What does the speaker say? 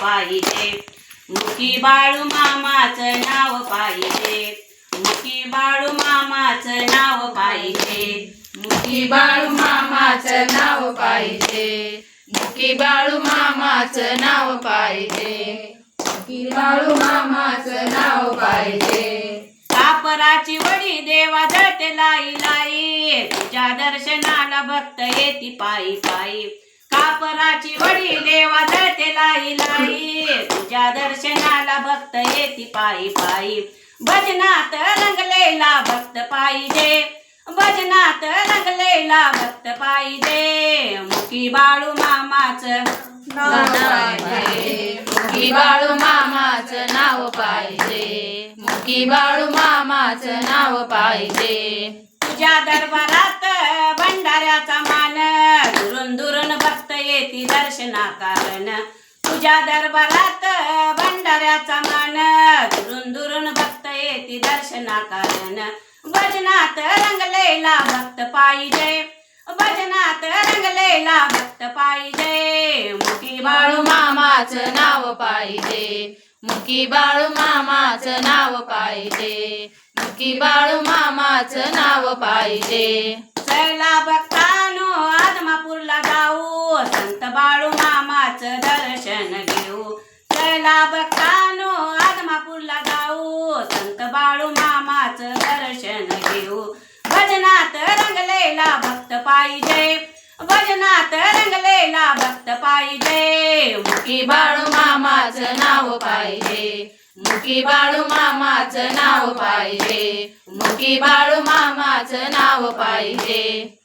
पाहिजे. मुकी बाळू मामाचं नाव पाहिजे. मुकी बाळू मामाचं नाव पाहिजे. मुकी बाळू मामाचं नाव पाहिजे. मुकी बाळू मामाचं नाव पाहिजे. मुकी बाळू मामाचं नाव पाहिजे. कापराची वडी देवा जळते लाई लाई. तुझ्या दर्शनाला भक्त येती पायी पायी. कापराची वडी देवा लाई लाई. तुझ्या दर्शनाला भक्त येती पायी पायी. भजनात रंगलेला भक्त पाहिजे. भजनात रंगलेला भक्त पाहिजे. मुकी बाळू मामाच मुकी बाळू मामाच नाव पाहिजे. मुकी बाळू मामाच नाव पाहिजे. तुझ्या दरबारात भंडाऱ्याचा मान. दुरून दुरून भक्त येती दर्शना कारण तुझ्या दरबारात भंडाऱ्याचा मान. दुरून दुरून भक्त येती दर्शना कारण भजनात रंगलेला भक्त पाहिजे. भजनात रंगलेला भक्त पाहिजे. मुकी बाळू मामाच नाव पाहिजे. मुकी बाळू मामाच नाव पाहिजे. मुकी बाळू मामाच नाव पाहिजे. चला भक्तानो आदमापूरला जाऊ. संत बाळू मामाचं दर्शन घेऊ. चला भक्तानो आदमापूरला जाऊ. संत बाळू मामाचं दर्शन घेऊ. भजनात रंगलेला भक्त पाहिजे. भजनात रंगलेला भक्त पाहिजे. मुकी बाळू मामाचं नाव पाहिजे. मुकी बाळू मामाचं नाव पाहिजे. मुकी बाळू मामाचं नाव पाहिजे.